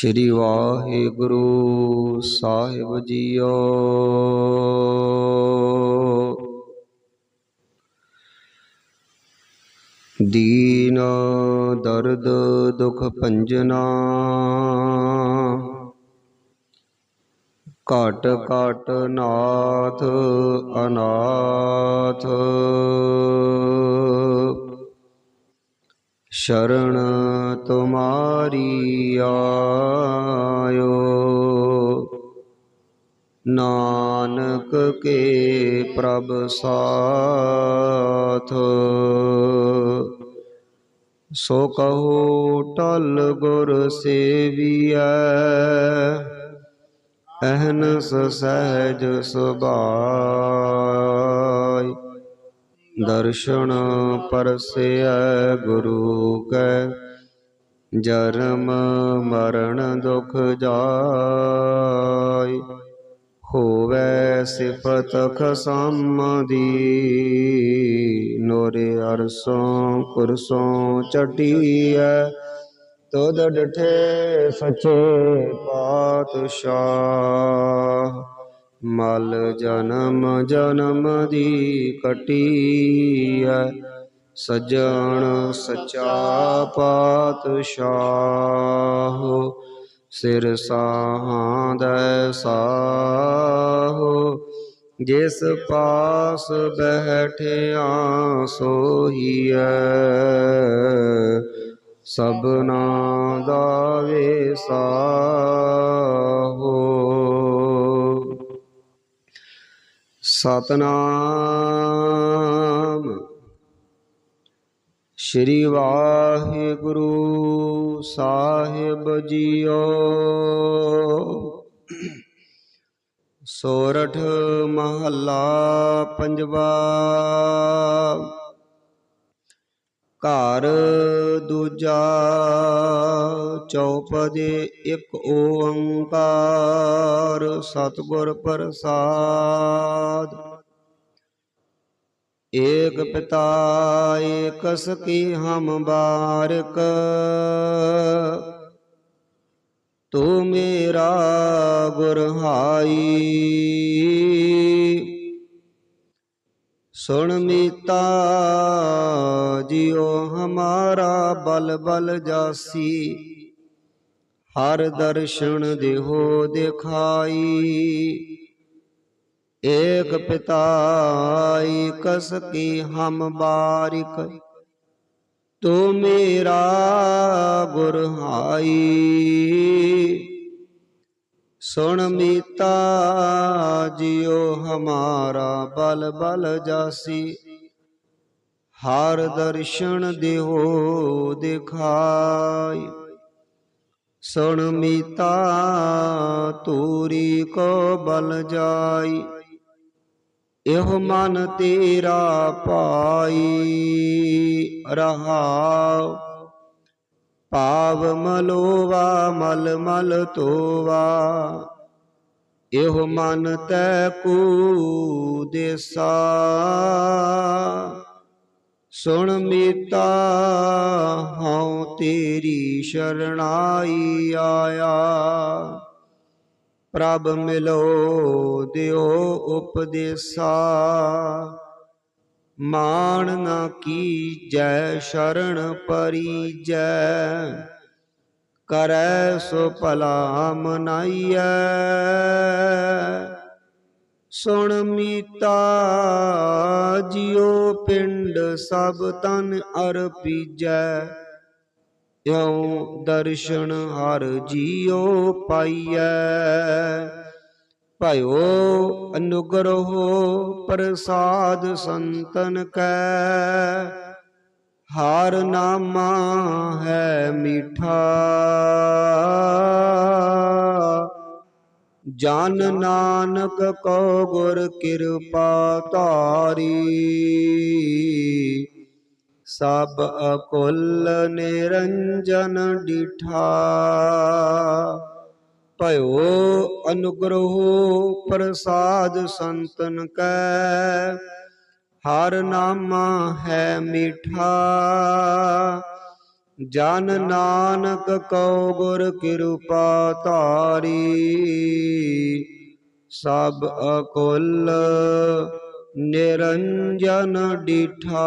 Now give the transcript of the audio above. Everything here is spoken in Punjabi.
ਸ੍ਰੀ ਵਾਹਿਗੁਰੂ ਸਾਹਿਬ ਜੀਓ। ਦੀਨ ਦਰਦ ਦੁਖ ਭੰਜਨਾ ਘਟ ਘਟ ਨਾਥ ਅਨਾਥ। ਸ਼ਰਨ ਤੁਮਾਰੀ ਆਇਓ। ਨਾਨਕ ਕੇ ਪ੍ਰਭ ਸਾਥ। ਸੋ ਕਹੋ ਟਲ ਗੁਰ ਸੇਵੀਐ। ਅਹਨਸ ਸਹਿਜ ਸੁਭਾਇ। ਦਰਸ਼ਨ ਪਰਸੈ ਗੁਰੂ ਕੈ ਜਨਮ ਮਰਨ ਦੁਖ ਜਾਇ, ਹੋਵੇ ਸਿਫਤ ਖਸਮ ਦੀ ਨੋਰੇ ਅਰਸੋਂ ਕੁਰਸੋਂ ਚਟੀਐ, ਤੁਧ ਡਠੇ ਸਚੇ ਪਾਤਸ਼ਾਹ। ਮਲ ਜਨਮ ਜਨਮ ਦੀ ਕਟੀਐ, ਸਜਣ ਸਚਾ ਪਾਤਸ਼ਾਹ। ਸਿਰ ਸਾਹਾਂਦੈ ਸਾਹੋ, ਜਿਸ ਪਾਸ ਬੈਠਿਆ ਸੋਹੀਐ। ਸਭਨਾ ਦਾ ਵੇਸਾਹੋ ਸਤਨਾਮ। ਸ਼੍ਰੀ ਵਾਹਿਗੁਰੂ ਸਾਹਿਬ ਜੀਓ। ਸੋਰਠ ਮਹੱਲਾ ਪੰਜਵਾ। ਘਰ ਦੂਜਾ ਚੌਪਦੇ ਇੱਕ ਓੰਕਾਰ ਸਤਿਗੁਰ ਪ੍ਰਸਾਦ। ਏਕ ਪਿਤਾ ਏਕ ਕੀ ਹਮ ਬਾਰਕ, ਤੂੰ ਮੇਰਾ ਗੁਰ ਸੁਣ ਮੀਤਾ ਜਿਉ ਹਮਾਰਾ ਬਲ ਬਲ ਜਾਸੀ। ਹਰ ਦਰਸ਼ਨ ਦੇਹੋ ਦਿਖਾਈ। ਏਕ ਪਿਤਾਈ ਕਸ ਕੀ ਹਮ ਬਾਰਿਕ। ਤੂੰ ਮੇਰਾ ਗੁਰ ਸੁਣ ਮੀਤਾ ਜਿਉ ਹਮਾਰਾ ਬਲ ਬਲ ਜਾਸੀ। ਹਰ ਦਰਸ਼ਨ ਦੇਹੋ ਦਿਖਾਈ। ਸੁਣ ਮੀਤਾ ਤੂਰੀ ਕੋ ਬਲ ਜਾਈ। ਇਹੋ ਮਨ ਤੇਰਾ ਪਾਈ ਰਹਾਉ। ਪਾਵ ਮਲੋਵਾ, ਮਲ ਮਲ ਤੋਵਾ। ਇਹੋ ਮਨ ਤੈ ਕੂ ਦੇਸਾ। ਸੁਣ ਮੀਤਾ, ਹਉ ਤੇਰੀ ਸ਼ਰਣਾਈ ਆਇਆ। ਪ੍ਰਭ ਮਿਲੋ, ਦਿਓ ਉਪਦੇਸਾ। ਮਾਣ ਨਾ ਕੀਜੈ, ਸ਼ਰਨ ਪਰੀਜੈ। ਕਰੈ ਸੋ ਭਲਾ ਮਨਾਈਐ। ਸੁਣ ਮੀਤਾ, ਜਿਉ ਪਿੰਡ ਸਭ ਤਨ ਅਰਪੀਜੈ ਇਉ ਦਰਸ਼ਨ ਹਰ ਜੀਉ ਪਾਈਐ। ਭਇਓ ਅਨੁਗ੍ਰਹੋ ਪ੍ਰਸਾਦ ਸੰਤਨ ਕੈ। ਹਰ ਨਾਮਾ ਹੈ ਮੀਠਾ। ਜਨ ਨਾਨਕ ਕੋ ਗੁਰ ਕਿਰਪਾ ਧਾਰੀ। ਸਭ ਅਕੁਲ ਨਿਰੰਜਨ ਡਿਠਾ। ਭਇਓ ਅਨੁਗ੍ਰਹੋ ਪ੍ਰਸਾਦ ਸੰਤਨ ਕੈ। ਹਰ ਨਾਮਾ ਹੈ ਮੀਠਾ, ਜਨ ਨਾਨਕ ਕਉ ਗੁਰ ਕਿਰਪਾ ਧਾਰੀ। ਸਭ ਅਕੁਲ ਨਿਰੰਜਨ ਡਿਠਾ।